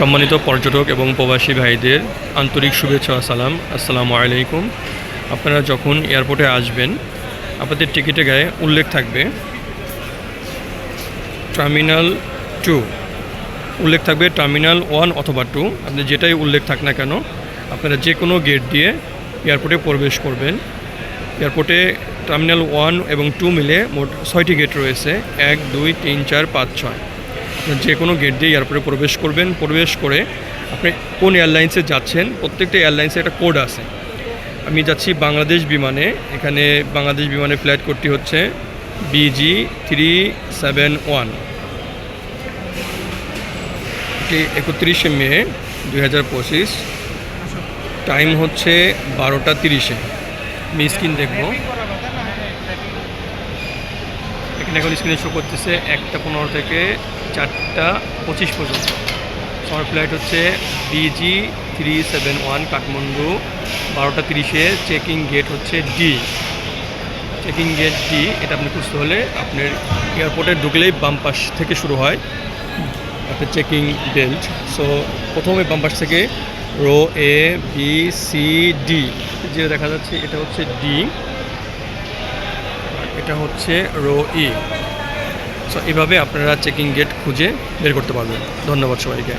সম্মানিত পর্যটক এবং প্রবাসী ভাইদের আন্তরিক শুভেচ্ছা সালাম। আসসালামু আলাইকুম। আপনারা যখন এয়ারপোর্টে আসবেন, আপনাদের টিকিটে গায়ে উল্লেখ থাকবে টার্মিনাল টু। উল্লেখ থাকবে টার্মিনাল ওয়ান অথবা টু। আপনি যেটাই উল্লেখ থাক না কেন, আপনারা যে কোনো গেট দিয়ে এয়ারপোর্টে প্রবেশ করবেন। এয়ারপোর্টে টার্মিনাল ওয়ান এবং টু মিলে মোট ছয়টি গেট রয়েছে। এক, দুই, তিন, চার, পাঁচ, ছয়। যে কোনো গেট দিয়ে এয়ারপোর্টে প্রবেশ করবেন। প্রবেশ করে আপনি কোন এয়ারলাইন্সে যাচ্ছেন, প্রত্যেকটা এয়ারলাইন্সে একটা কোড আছে। আমি যাচ্ছি বাংলাদেশ বিমানে। এখানে বাংলাদেশ বিমানে ফ্লাইট করতে হচ্ছে বিজি থ্রি সেভেন ওয়ান এটি একত্রিশে মে দুই হাজার পঁচিশ। টাইম হচ্ছে বারোটা তিরিশে। আমি স্ক্রিন দেখব। এখানে এখন স্ক্রিনে শো করতেছে একটা পনেরো থেকে চারটা পঁচিশ পর্যন্ত। আমার ফ্লাইট হচ্ছে B G three seven one Kathmandu বারোটা তিরিশে চেকিং গেট হচ্ছে ডি চেকিং গেট ডি এটা আপনি খুঁজতে হলে আপনার এয়ারপোর্টে ঢুকলেই বাম থেকে শুরু হয় আপনার চেকিং বেল্ট সো প্রথমে বাম থেকে row A B C D যেটা দেখা যাচ্ছে এটা হচ্ছে ডি এটা হচ্ছে রো ই। সো এভাবে আপনারা চেকিং গেট খুঁজে বের করতে পারবেন। ধন্যবাদ সবাইকে।